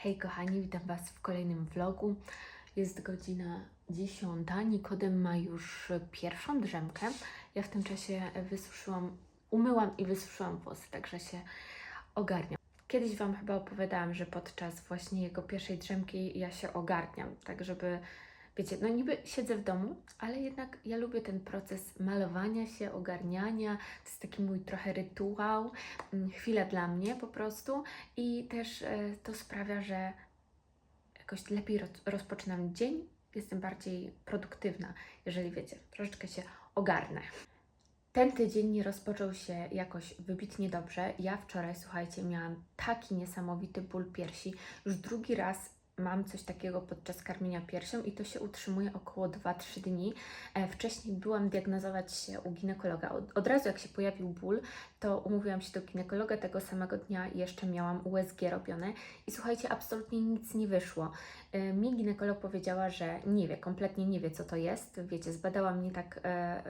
Hej kochani, witam Was w kolejnym vlogu. Jest godzina 10. Nikodem ma już pierwszą drzemkę. Ja w tym czasie wysuszyłam, umyłam i wysuszyłam włosy, także się ogarniam. Kiedyś Wam chyba opowiadałam, że podczas właśnie jego pierwszej drzemki ja się ogarniam, tak żeby, wiecie, no niby siedzę w domu, ale jednak ja lubię ten proces malowania się, ogarniania. To jest taki mój trochę rytuał, mm, chwila dla mnie po prostu i też e, to sprawia, że jakoś lepiej roz, rozpoczynam dzień, jestem bardziej produktywna, jeżeli wiecie, troszeczkę się ogarnę. Ten tydzień nie rozpoczął się jakoś wybitnie dobrze. Ja wczoraj, słuchajcie, miałam taki niesamowity ból piersi. Już drugi raz mam coś takiego podczas karmienia piersią i to się utrzymuje około 2-3 dni. E, Wcześniej byłam diagnozować się u ginekologa. Od, razu jak się pojawił ból, to umówiłam się do ginekologa tego samego dnia jeszcze miałam USG robione i słuchajcie, absolutnie nic nie wyszło. E, Mi ginekolog powiedziała, że nie wie, kompletnie nie wie co to jest. Wiecie, zbadała mnie tak e,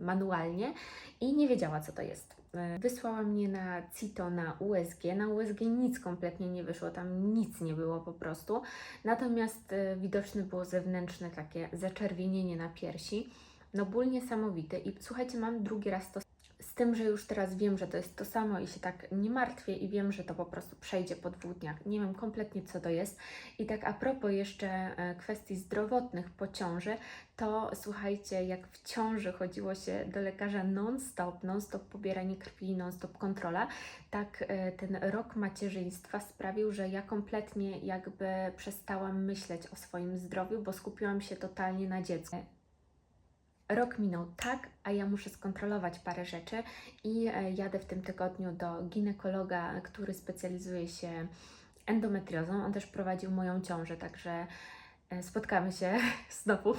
manualnie i nie wiedziała co to jest. E, Wysłała mnie na CITO, na USG. Na USG nic kompletnie nie wyszło, tam nic nie było po prostu. Natomiast e, widoczne było zewnętrzne takie zaczerwienienie na piersi. No ból niesamowity i słuchajcie, mam drugi raz to z tym, że już teraz wiem, że to jest to samo i się tak nie martwię i wiem, że to po prostu przejdzie po dwóch dniach. Nie wiem kompletnie co to jest. I tak a propos jeszcze e, kwestii zdrowotnych po ciąży, to słuchajcie, jak w ciąży chodziło się do lekarza non-stop, non-stop pobieranie krwi, non-stop kontrola, tak e, ten rok macierzyństwa sprawił, że ja kompletnie jakby przestałam myśleć o swoim zdrowiu, bo skupiłam się totalnie na dziecku. Rok minął tak, a ja muszę skontrolować parę rzeczy i e, jadę w tym tygodniu do ginekologa, który specjalizuje się endometriozą. On też prowadził moją ciążę, także e, spotkamy się znowu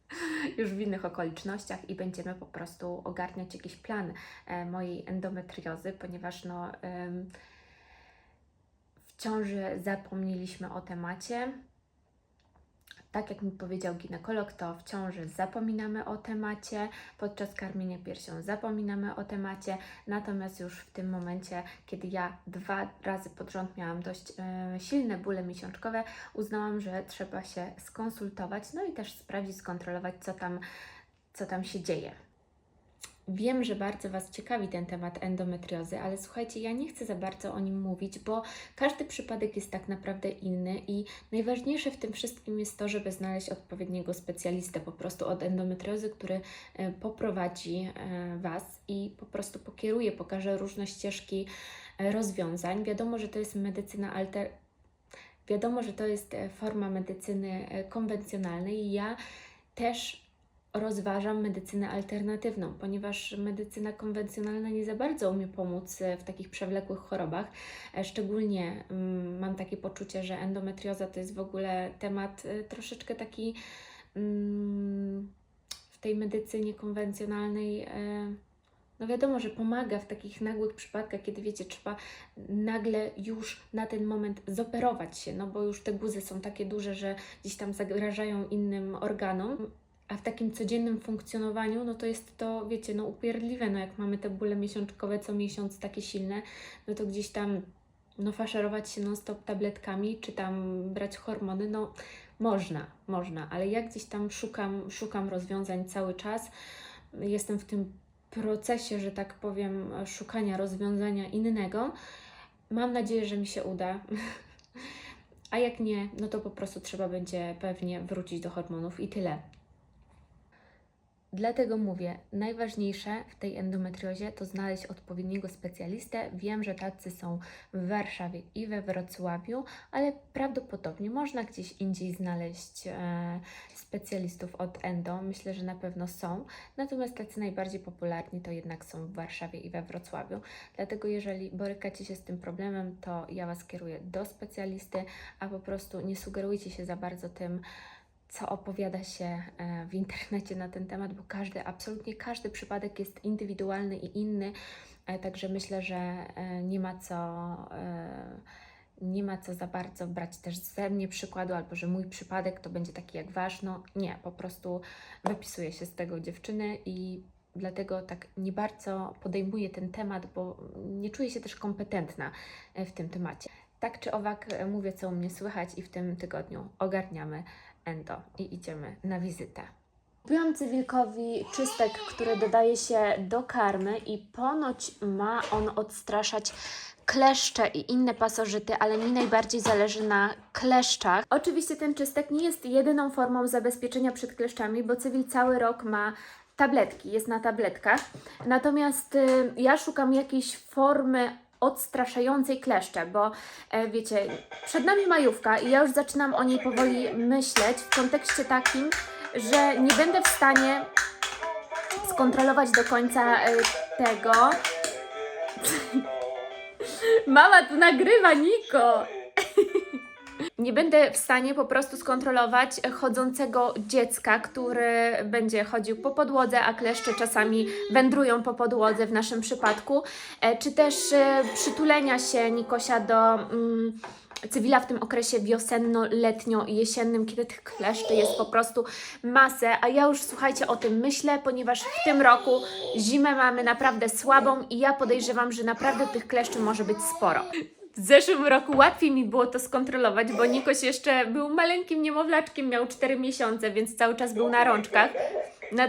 już w innych okolicznościach i będziemy po prostu ogarniać jakiś plan e, mojej endometriozy, ponieważ no, w ciąży zapomnieliśmy o temacie. Tak jak mi powiedział ginekolog, to w ciąży zapominamy o temacie, podczas karmienia piersią zapominamy o temacie, natomiast już w tym momencie, kiedy ja dwa razy pod rząd miałam dość e, silne bóle miesiączkowe, uznałam, że trzeba się skonsultować, no i też sprawdzić, skontrolować, co tam, co tam się dzieje. Wiem, że bardzo Was ciekawi ten temat endometriozy, ale słuchajcie, ja nie chcę za bardzo o nim mówić, bo każdy przypadek jest tak naprawdę inny i najważniejsze w tym wszystkim jest to, żeby znaleźć odpowiedniego specjalistę po prostu od endometriozy, który e, poprowadzi e, Was i po prostu pokieruje, pokaże różne ścieżki e, rozwiązań. Wiadomo, że to jest medycyna alter... Wiadomo, że to jest forma medycyny konwencjonalnej i ja też rozważam medycynę alternatywną, ponieważ medycyna konwencjonalna nie za bardzo umie pomóc e, w takich przewlekłych chorobach. E, Szczególnie mm, mam takie poczucie, że endometrioza to jest w ogóle temat e, troszeczkę taki mm, w tej medycynie konwencjonalnej. No wiadomo, że pomaga w takich nagłych przypadkach, kiedy wiecie, trzeba nagle już na ten moment zoperować się, no bo już te guzy są takie duże, że gdzieś tam zagrażają innym organom. A w takim codziennym funkcjonowaniu, no to jest to, wiecie, no upierdliwe, no jak mamy te bóle miesiączkowe co miesiąc takie silne, no to gdzieś tam, no faszerować się non-stop tabletkami, czy tam brać hormony, no można, można, ale ja gdzieś tam szukam, szukam rozwiązań cały czas, jestem w tym procesie, że tak powiem, szukania rozwiązania innego. Mam nadzieję, że mi się uda. A jak nie, no to po prostu trzeba będzie pewnie wrócić do hormonów i tyle. Dlatego mówię, najważniejsze w tej endometriozie to znaleźć odpowiedniego specjalistę. Wiem, że tacy są w Warszawie i we Wrocławiu, ale prawdopodobnie można gdzieś indziej znaleźć e, specjalistów od endo. Myślę, że na pewno są. Natomiast tacy najbardziej popularni to jednak są w Warszawie i we Wrocławiu. Dlatego jeżeli borykacie się z tym problemem, to ja Was kieruję do specjalisty, a po prostu nie sugerujcie się za bardzo tym, co opowiada się e, w internecie na ten temat, bo każdy, absolutnie każdy przypadek jest indywidualny i inny, e, także myślę, że e, nie ma co. Nie ma co za bardzo brać też ze mnie przykładu, albo że mój przypadek to będzie taki jak wasz. No nie, po prostu wypisuję się z tego dziewczyny i dlatego tak nie bardzo podejmuję ten temat, bo nie czuję się też kompetentna w tym temacie. tak czy owak mówię, co u mnie słychać i w tym tygodniu ogarniamy endo i idziemy na wizytę. Kupiłam cywilkowi czystek, który dodaje się do karmy i ponoć ma on odstraszać kleszcze i inne pasożyty, ale mi najbardziej zależy na kleszczach. Oczywiście ten czystek nie jest jedyną formą zabezpieczenia przed kleszczami, bo cywil cały rok ma tabletki, jest na tabletkach. Natomiast y, ja szukam jakiejś formy odstraszającej kleszcze, bo e, wiecie, przed nami majówka i ja już zaczynam o niej powoli myśleć w kontekście takim, że nie będę w stanie skontrolować do końca e, tego. Mama tu nagrywa, Niko! Nie będę w stanie po prostu skontrolować chodzącego dziecka, który będzie chodził po podłodze, a kleszcze czasami wędrują po podłodze w naszym przypadku, e, czy też e, przytulenia się Nikosia do mm, cywila w tym okresie wiosenno-letnio-jesiennym, kiedy tych kleszczy jest po prostu masę, a ja już słuchajcie o tym myślę, ponieważ w tym roku zimę mamy naprawdę słabą i ja podejrzewam, że naprawdę tych kleszczy może być sporo. W zeszłym roku łatwiej mi było to skontrolować, bo Nikoś jeszcze był maleńkim niemowlaczkiem, miał 4 miesiące, więc cały czas był na rączkach.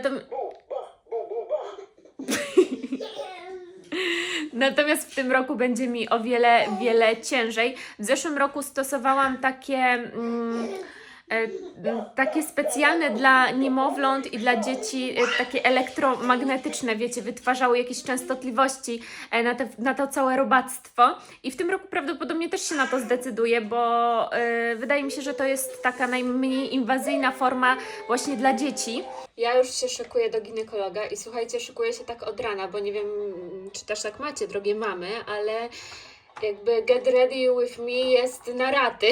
Natomiast w tym roku będzie mi o wiele, wiele ciężej. W zeszłym roku stosowałam takie. Mm, takie specjalne dla niemowląt i dla dzieci, e, takie elektromagnetyczne, wiecie, wytwarzały jakieś częstotliwości e, na, te, na to całe robactwo. I w tym roku prawdopodobnie też się na to zdecyduję, bo e, wydaje mi się, że to jest taka najmniej inwazyjna forma właśnie dla dzieci. Ja już się szykuję do ginekologa i słuchajcie, szykuję się tak od rana, bo nie wiem, czy też tak macie, drogie mamy, ale jakby get ready with me jest na raty.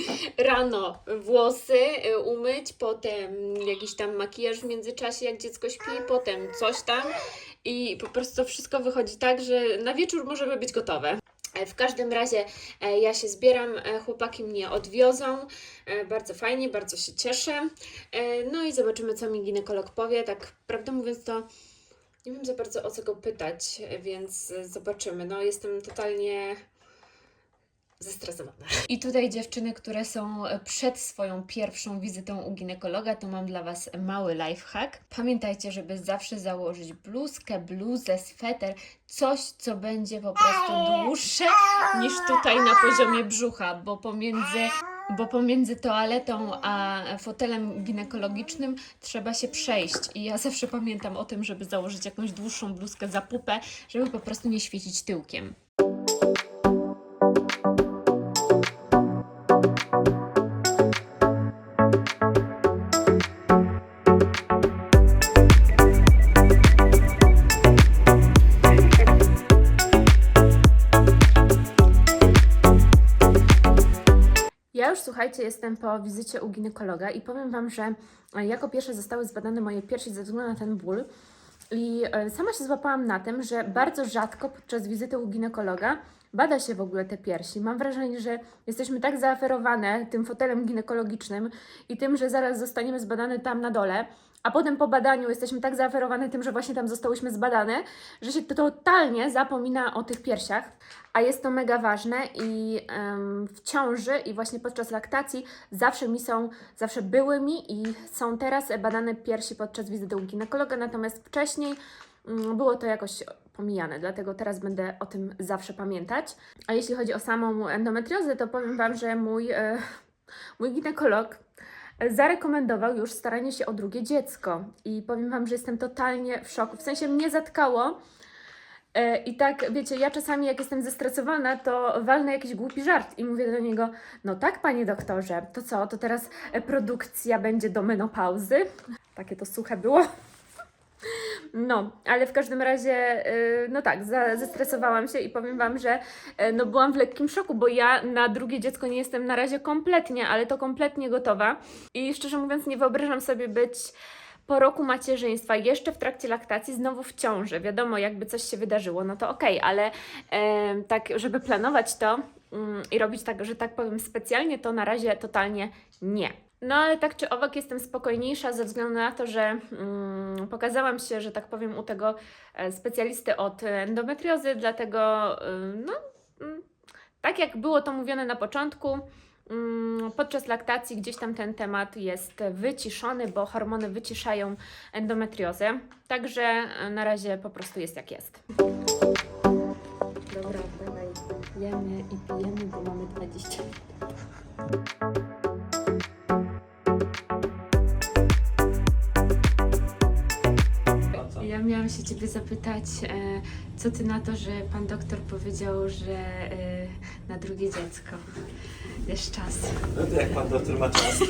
Rano włosy y, umyć, potem jakiś tam makijaż w międzyczasie, jak dziecko śpi, potem coś tam i po prostu wszystko wychodzi tak, że na wieczór możemy być gotowe. E, W każdym razie e, ja się zbieram, e, chłopaki mnie odwiozą. Bardzo fajnie, bardzo się cieszę. No i zobaczymy, co mi ginekolog powie. Tak prawdę mówiąc, to nie wiem za bardzo o co go pytać, więc zobaczymy. No jestem totalnie zestresowana. I tutaj dziewczyny, które są przed swoją pierwszą wizytą u ginekologa, to mam dla Was mały lifehack. Pamiętajcie, żeby zawsze założyć bluzkę, bluzę, sweter, coś, co będzie po prostu dłuższe niż tutaj na poziomie brzucha, bo pomiędzy bo pomiędzy toaletą a fotelem ginekologicznym trzeba się przejść. I ja zawsze pamiętam o tym, żeby założyć jakąś dłuższą bluzkę za pupę, żeby po prostu nie świecić tyłkiem. Już słuchajcie, jestem po wizycie u ginekologa i powiem Wam, że e, jako pierwsze zostały zbadane moje piersi ze względu na ten ból. I e, sama się złapałam na tym, że bardzo rzadko podczas wizyty u ginekologa bada się w ogóle te piersi. Mam wrażenie, że jesteśmy tak zaaferowane tym fotelem ginekologicznym i tym, że zaraz zostaniemy zbadane tam na dole, a potem po badaniu jesteśmy tak zaaferowane tym, że właśnie tam zostałyśmy zbadane, że się to totalnie zapomina o tych piersiach, a jest to mega ważne i em, w ciąży i właśnie podczas laktacji zawsze mi są, zawsze były mi i są teraz badane piersi podczas wizyty u ginekologa, natomiast wcześniej mm, było to jakoś pomijane, dlatego teraz będę o tym zawsze pamiętać. A jeśli chodzi o samą endometriozę, to powiem Wam, że mój, e, mój ginekolog zarekomendował już staranie się o drugie dziecko. I powiem Wam, że jestem totalnie w szoku. W sensie mnie zatkało. E, I tak, wiecie, ja czasami jak jestem zestresowana, to walnę jakiś głupi żart i mówię do niego, no tak, panie doktorze, to co, to teraz produkcja będzie do menopauzy? Takie to suche było. No, ale w każdym razie, y, no tak, zestresowałam się i powiem Wam, że y, no byłam w lekkim szoku, bo ja na drugie dziecko nie jestem na razie kompletnie, ale to kompletnie gotowa. I szczerze mówiąc, nie wyobrażam sobie być po roku macierzyństwa, jeszcze w trakcie laktacji, znowu w ciąży. Wiadomo, jakby coś się wydarzyło, no to okej, ale em, tak, żeby planować to mm, i robić tak, że tak powiem, specjalnie, to na razie totalnie nie. No ale tak czy owak jestem spokojniejsza ze względu na to, że mm, pokazałam się, że tak powiem, u tego e, specjalisty od endometriozy, dlatego y, no, mm, Tak jak było to mówione na początku, mm, podczas laktacji gdzieś tam ten temat jest wyciszony, bo hormony wyciszają endometriozę. Także e, na razie po prostu jest jak jest. Dobra, dawaj, jemy i pijemy, bo mamy 20 Ciebie zapytać, e, co Ty na to, że Pan doktor powiedział, że e, na drugie dziecko jest czas. No to jak pan doktor ma czas.